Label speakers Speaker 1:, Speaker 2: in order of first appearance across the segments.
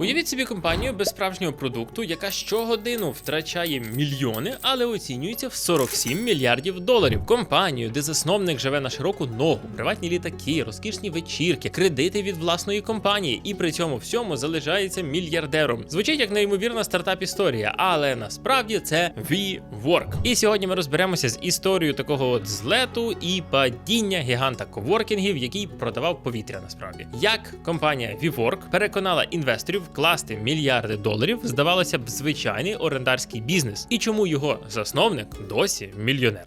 Speaker 1: Уявіть собі компанію без справжнього продукту, яка щогодину втрачає мільйони, але оцінюється в 47 мільярдів доларів. Компанію, де засновник живе на широку ногу, приватні літаки, розкішні вечірки, кредити від власної компанії, і при цьому всьому залишається мільярдером. Звучить як неймовірна стартап історія, але насправді це WeWork. І сьогодні ми розберемося з історією такого от злету і падіння гіганта коворкінгів, який продавав повітря. Насправді, як компанія WeWork переконала інвесторів вкласти мільярди доларів, здавалося б, звичайний орендарський бізнес, і чому його засновник досі мільйонер.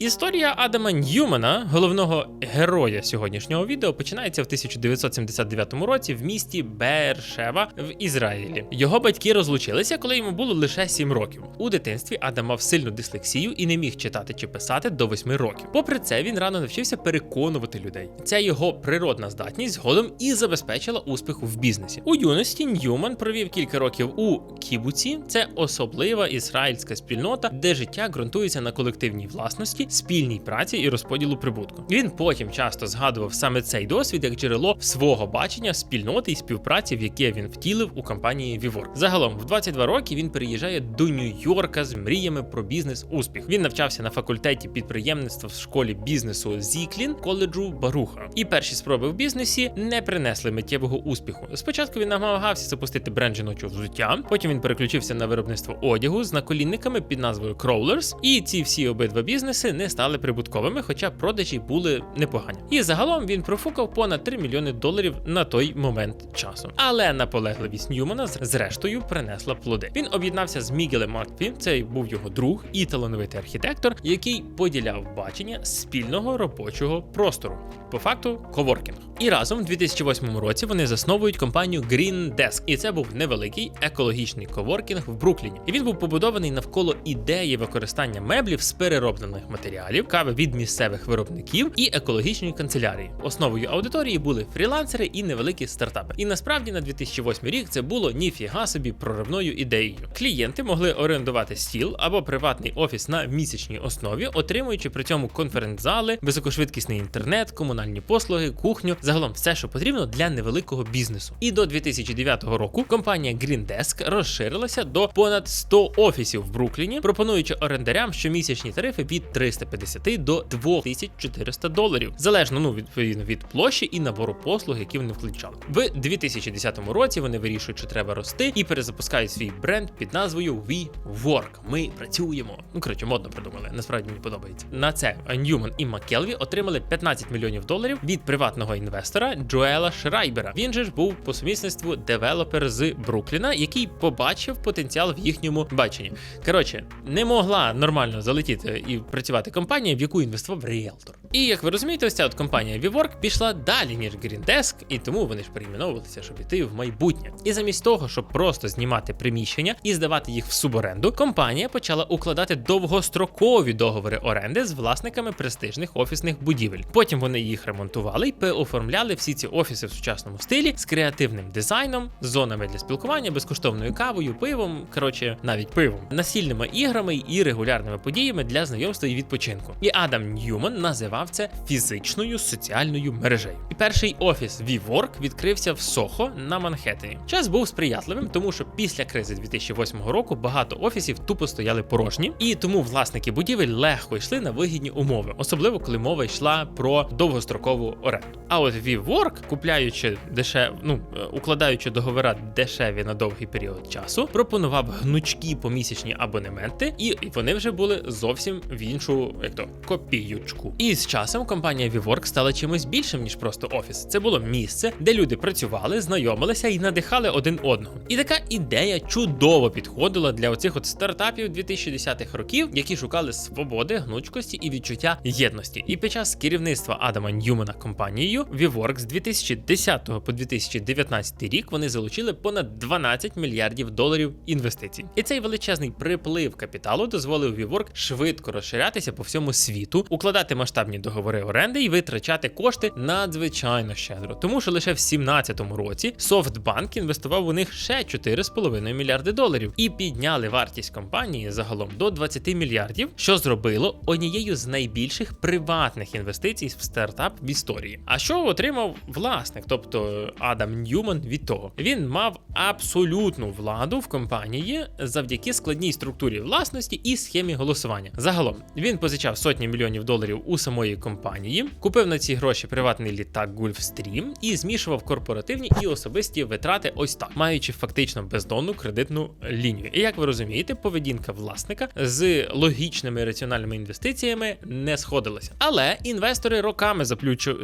Speaker 1: Історія Адама Ньюмана, головного героя сьогоднішнього відео, починається в 1979 році в місті Бершева в Ізраїлі. Його батьки розлучилися, коли йому було лише 7 років. У дитинстві Адам мав сильну дислексію і не міг читати чи писати до 8 років. Попри це, він рано навчився переконувати людей. Ця його природна здатність згодом і забезпечила успіх в бізнесі. У юності Ньюман провів кілька років у Кібуці. Це особлива ізраїльська спільнота, де життя ґрунтується на колективній власності спільній праці і розподілу прибутку. Він потім часто згадував саме цей досвід як джерело свого бачення спільноти і співпраці, в яке він втілив у компанії WeWork. Загалом, в 22 роки він переїжджає до Нью-Йорка з мріями про бізнес успіх. Він навчався на факультеті підприємництва в школі бізнесу Зіклін коледжу Баруха. І перші спроби в бізнесі не принесли миттєвого успіху. Спочатку він намагався запустити бренд жіночого взуття, потім він переключився на виробництво одягу з наколінниками під назвою Crawlers. І ці всі обидва бізнеси не стали прибутковими, хоча продажі були непогані. І загалом він профукав понад 3 мільйони доларів на той момент часу. Але наполегливість Ньюмана зрештою принесла плоди. Він об'єднався з Мігелем Макфі, це був його друг і талановитий архітектор, який поділяв бачення спільного робочого простору. По факту коворкінг. І разом в 2008 році вони засновують компанію Green Desk. І це був невеликий екологічний коворкінг в Брукліні. І він був побудований навколо ідеї використання меблів з перероблених матеріалів, кави від місцевих виробників і екологічної канцелярії. Основою аудиторії були фрілансери і невеликі стартапи. І насправді на 2008 рік це було ніфіга собі проривною ідеєю. Клієнти могли орендувати стіл або приватний офіс на місячній основі, отримуючи при цьому конференц-зали, високошвидкісний інтернет, комунальні послуги, кухню, загалом все, що потрібно для невеликого бізнесу. І до 2009 року компанія Green Desk розширилася до понад 100 офісів в Брукліні, пропонуючи орендарям щомісячні тарифи від 350 до 2400 доларів, залежно ну відповідно від площі і набору послуг, які вони включали. В 2010 році вони вирішують, що треба рости, і перезапускають свій бренд під назвою WeWork. Ми працюємо. Ну коротше, модно придумали. Насправді мені подобається. На це Ньюман і Маккелві отримали 15 мільйонів доларів від приватного інвестора Джоела Шрайбера. Він же ж був по сумісництву девелопер з Брукліна, який побачив потенціал в їхньому баченні. Коротше, не могла нормально залетіти і працювати компанія, в яку інвестував ріелтор. І як ви розумієте, ось ця от компанія WeWork пішла далі, ніж Green Desk, і тому вони ж перейменовувалися, щоб іти в майбутнє. І замість того, щоб просто знімати приміщення і здавати їх в суборенду, компанія почала укладати довгострокові договори оренди з власниками престижних офісних будівель. Потім вони їх ремонтували і переоформляли всі ці офіси в сучасному стилі з креативним дизайном, зонами для спілкування, безкоштовною кавою, пивом, коротше, навіть пивом, насільними іграми і регулярними подіями для знайомства і відпочинку. І Адам Ньюман називав це фізичною соціальною мережею. І перший офіс WeWork відкрився в Сохо на Манхеттені. Час був сприятливим, тому що після кризи 2008 року багато офісів тупо стояли порожні, і тому власники будівель легко йшли на вигідні умови, особливо коли мова йшла про довгострокову оренду. А от WeWork, купляючи дешев, ну е, укладаючи договора дешеві на довгий період часу, пропонував гнучкі помісячні абонементи, і вони вже були зовсім в іншу, як то копіючку. І з часом компанія WeWork стала чимось більшим ніж просто офіс. Це було місце, де люди працювали, знайомилися і надихали один одного. І така ідея чудово підходила для оцих от стартапів 2010-х років, які шукали свободи, гнучкості і відчуття єдності. І під час керівництва Адама Ньюмана компанією WeWork з 2010 по 2019 рік вони залучили понад 12 мільярдів доларів інвестицій. І цей величезний приплив капіталу дозволив WeWork швидко розширятися по всьому світу, укладати масштабні державні договори оренди і витрачати кошти надзвичайно щедро. Тому що лише в 17-му році Софтбанк інвестував у них ще 4,5 мільярди доларів і підняли вартість компанії загалом до 20 мільярдів, що зробило однією з найбільших приватних інвестицій в стартап в історії. А що отримав власник, тобто Адам Ньюман від того? Він мав абсолютну владу в компанії завдяки складній структурі власності і схемі голосування. Загалом він позичав сотні мільйонів доларів у самої компанії, купив на ці гроші приватний літак Gulfstream і змішував корпоративні і особисті витрати ось так, маючи фактично бездонну кредитну лінію. І як ви розумієте, поведінка власника з логічними раціональними інвестиціями не сходилася. Але інвестори роками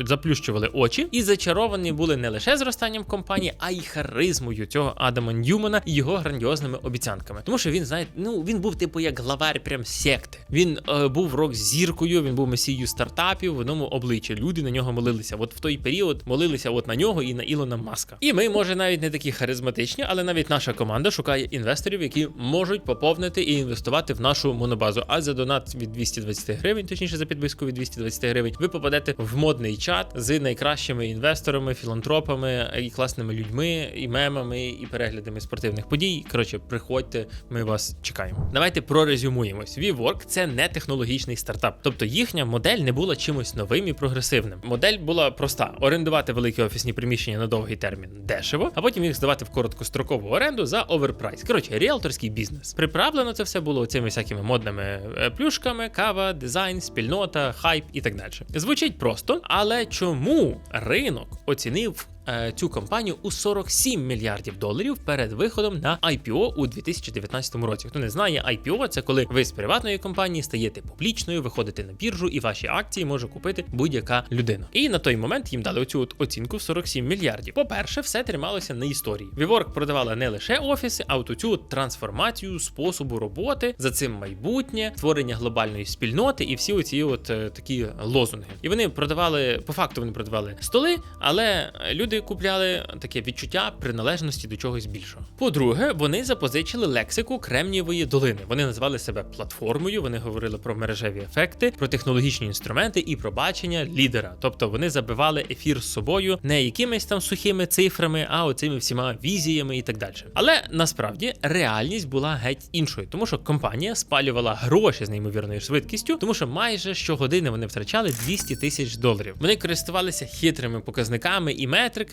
Speaker 1: заплющували очі і зачаровані були не лише зростанням компанії, а й харизмою цього Адама Ньюмана і його грандіозними обіцянками. Тому що він знає, ну він був типу як главарь прям секти. Він е, був рок зіркою, він був месією стартапів в одному обличчі. Люди на нього молилися. От в той період молилися от на нього і на Ілона Маска. І ми, може, навіть не такі харизматичні, але навіть наша команда шукає інвесторів, які можуть поповнити і інвестувати в нашу монобазу. А за донат від 220 гривень, точніше за підписку від 220 гривень, ви попадете в модний чат з найкращими інвесторами, філантропами і класними людьми, і мемами, і переглядами спортивних подій. Коротше, приходьте, ми вас чекаємо. Давайте прорезюмуємось. WeWork – це не технологічний стартап, тобто їхня модель не була чимось новим і прогресивним. Модель була проста: орендувати великі офісні приміщення на довгий термін дешево, а потім їх здавати в короткострокову оренду за оверпрайс. Коротше, ріелторський бізнес. Приправлено це все було цими всякими модними е, плюшками, кава, дизайн, спільнота, хайп і так далі. Звучить просто, але чому ринок оцінив? Е, Цю компанію у 47 мільярдів доларів перед виходом на IPO у 2019 році. Хто не знає, IPO – це коли ви з приватної компанії стаєте публічною, виходите на біржу, і ваші акції може купити будь-яка людина. І на той момент їм дали оцю от оцінку в 47 мільярдів. По-перше, все трималося на історії. WeWork продавала не лише офіси, а от от трансформацію способу роботи, за цим майбутнє, створення глобальної спільноти і всі оці от е, такі лозунги. І вони продавали по факту. Вони продавали столи, але люди купляли таке відчуття приналежності до чогось більшого. По-друге, вони запозичили лексику Кремнієвої долини. Вони називали себе платформою. Вони говорили про мережеві ефекти, про технологічні інструменти і про бачення лідера. Тобто вони забивали ефір з собою не якимись там сухими цифрами, а оцими всіма візіями і так далі. Але насправді реальність була геть іншою, тому що компанія спалювала гроші з неймовірною швидкістю, тому що майже щогодини вони втрачали 200 тисяч доларів. Вони користувалися хитрими показниками і метриками,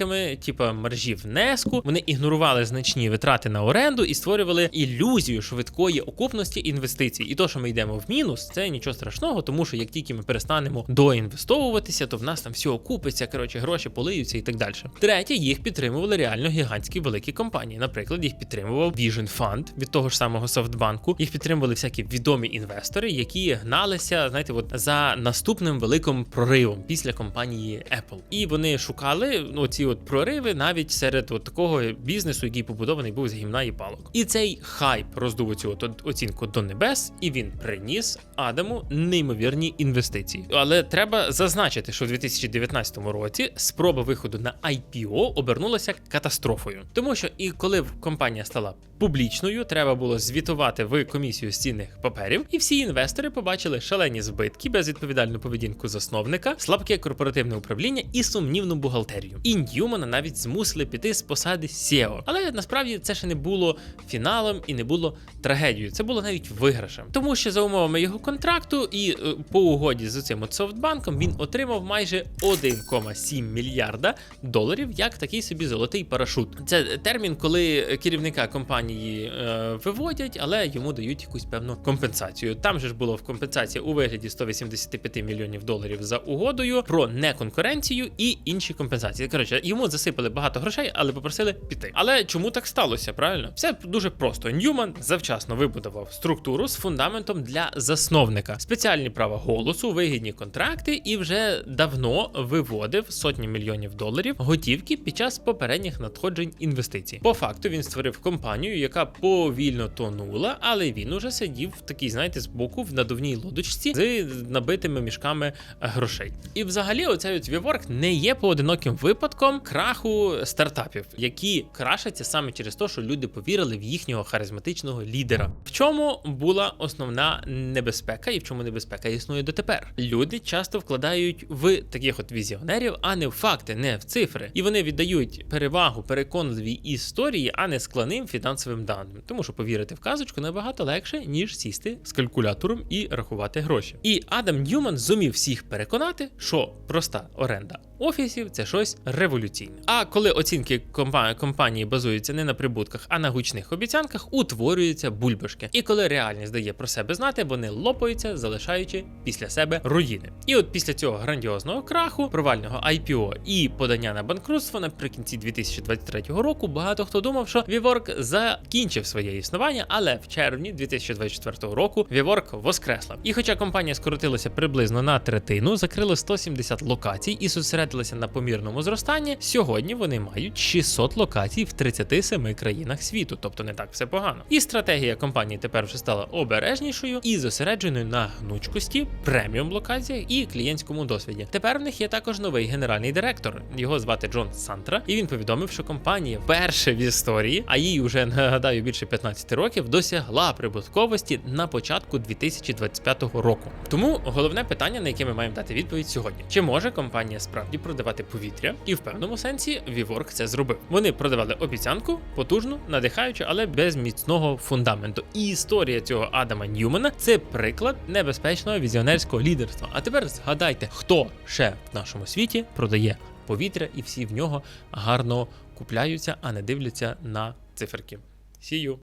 Speaker 1: типу мережі внеску. Вони ігнорували значні витрати на оренду і створювали ілюзію швидкої окупності інвестицій. І то, що ми йдемо в мінус, це нічого страшного, тому що як тільки ми перестанемо доінвестовуватися, то в нас там все окупиться, коротше, гроші полиються і так далі. Третє, їх підтримували реально гігантські великі компанії. Наприклад, їх підтримував Vision Fund від того ж самого Софтбанку. Їх підтримували всякі відомі інвестори, які гналися, знаєте, от за наступним великим проривом після компанії Apple. І вони шукали ну, ці от прориви навіть серед от такого бізнесу, який побудований був з гімна і палок. І цей хайп роздув цю оцінку до небес, і він приніс Адаму неймовірні інвестиції. Але треба зазначити, що в 2019 році спроба виходу на IPO обернулася катастрофою, тому що і коли компанія стала публічною, треба було звітувати в комісію з цінних паперів, і всі інвестори побачили шалені збитки, безвідповідальну поведінку засновника, слабке корпоративне управління і сумнівну бухгалтерію. І Ньюмана навіть змусили піти з посади SEO. Але насправді це ще не було фіналом і не було трагедією. Це було навіть виграшем, тому що за умовами його контракту і е, по угоді з цим от софтбанком він отримав майже 1,7 мільярда доларів як такий собі золотий парашут. Це термін, коли керівника компанії е, виводять, але йому дають якусь певну компенсацію. Там же ж було в компенсації у вигляді 185 мільйонів доларів за угодою про неконкуренцію і інші компенсації. Коротше, йому засипали багато грошей, але попросили піти. Але чому так сталося? Правильно, все дуже просто. Ньюман завчасно вибудував структуру з фундаментом для засновника, спеціальні права голосу, вигідні контракти і вже давно виводив сотні мільйонів доларів готівки під час попередніх надходжень інвестицій. По факту він створив компанію, яка повільно тонула, але він уже сидів в такій, знаєте, збоку в надувній лодочці з набитими мішками грошей. І взагалі, оцей от WeWork не є поодиноким випадком. Випадком краху стартапів, які крашаться саме через те, що люди повірили в їхнього харизматичного лідера. В чому була основна небезпека і в чому небезпека існує дотепер? Люди часто вкладають в таких от візіонерів, а не в факти, не в цифри, і вони віддають перевагу переконливій історії, а не складним фінансовим даним. Тому що повірити в казочку набагато легше, ніж сісти з калькулятором і рахувати гроші. І Адам Ньюман зумів всіх переконати, що проста оренда офісів це щось революційне. А коли оцінки компанії базуються не на прибутках, а на гучних обіцянках, утворюються бульбашки. І коли реальність дає про себе знати, вони лопаються, залишаючи після себе руїни. І от після цього грандіозного краху, провального IPO і подання на банкрутство наприкінці 2023 року, багато хто думав, що WeWork закінчив своє існування, але в червні 2024 року WeWork воскресла. І хоча компанія скоротилася приблизно на третину, закрили 170 локацій і зосередилися на помірному зростанні, сьогодні вони мають 600 локацій в 37 країнах світу, тобто не так все погано. І стратегія компанії тепер вже стала обережнішою і зосередженою на гнучкості, преміум локаціях і клієнтському досвіді. Тепер в них є також новий генеральний директор. Його звати Джон Сантра, і він повідомив, що компанія вперше в історії, а їй уже нагадаю більше 15 років, досягла прибутковості на початку 2025 року. Тому головне питання, на яке ми маємо дати відповідь сьогодні: чи може компанія справді продавати повітря? І в певному сенсі WeWork це зробив. Вони продавали обіцянку, потужну, надихаючу, але без міцного фундаменту. І історія цього Адама Ньюмана це приклад небезпечного візіонерського лідерства. А тепер згадайте, хто ще в нашому світі продає повітря, і всі в нього гарно купляються, а не дивляться на циферки. See you!